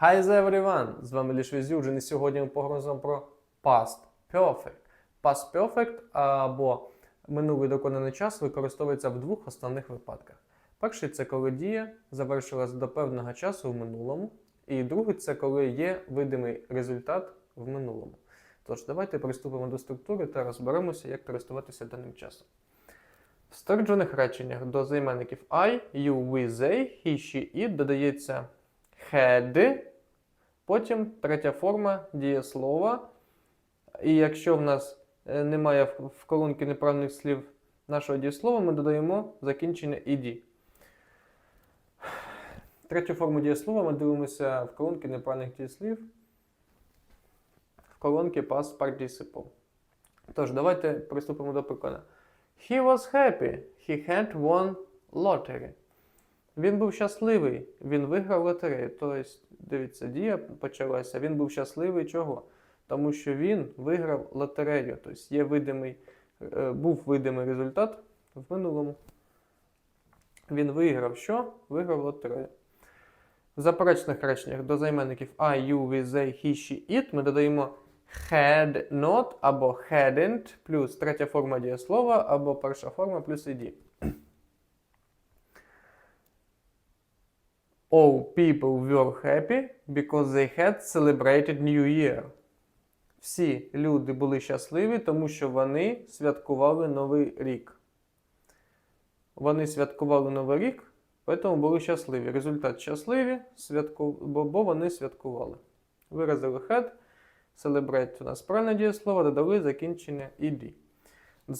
Hi everyone! З вами Ліш Візюджин і сьогодні ми поговоримо про past perfect. Past perfect або минулий доконаний час використовується в двох основних випадках. Перший це коли дія завершилась до певного часу в минулому, і другий це коли є видимий результат в минулому. Тож, давайте приступимо до структури та розберемося, як користуватися даним часом. В стверджених реченнях до займенників I, you, we, they, he, she, it додається had, потім третя форма дієслова. І якщо в нас е, немає в колонці неправильних слів нашого дієслова, ми додаємо закінчення ed. Третю форму дієслова ми дивимося в колонці неправильних дієслів в колонці past participle. Тож, давайте приступимо до прикладу. He was happy. He had won lottery. Він був щасливий, він виграв лотерею. Тобто, дивіться, дія почалася. Він був щасливий чого? Тому що він виграв лотерею. Тобто є видимий, е, був видимий результат в минулому. Він виграв що? Виграв лотерею. В заперечних реченнях до займенників I, you, we, they, he, she, it ми додаємо had not або hadn't плюс третя форма дієслова або перша форма плюс ed. All people were happy because they had celebrated New Year. Всі люди були щасливі, тому що вони святкували Новий рік. Вони святкували Новий рік, тому були щасливі. Результат щасливі, святку... бо, вони святкували. Виразили had, celebrate у нас правильне дієслово, додали закінчення ed. В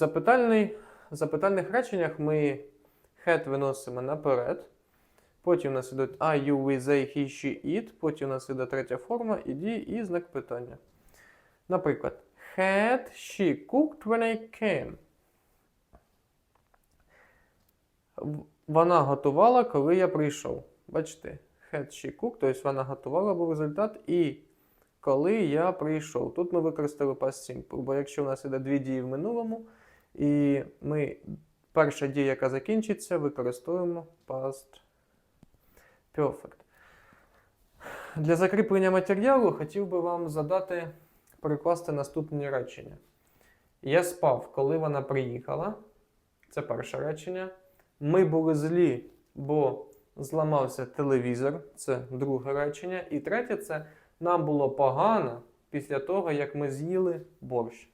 запитальних реченнях ми had виносимо наперед. Потім у нас ідуть I, you, we, they, he, she, it. Потім у нас іде третя форма, ed і знак питання. Наприклад, had she cooked when I came? Вона готувала, коли я прийшов. Бачите, had she cooked, тобто вона готувала був результат, і коли я прийшов. Тут ми використали past simple, бо якщо у нас іде дві дії в минулому, і ми перша дія, яка закінчиться, використовуємо past perfect. Для закріплення матеріалу хотів би вам задати перекласти наступні речення. Я спав, коли вона приїхала. Це перше речення. Ми були злі, бо зламався телевізор. Це друге речення. І третє це нам було погано після того, як ми з'їли борщ.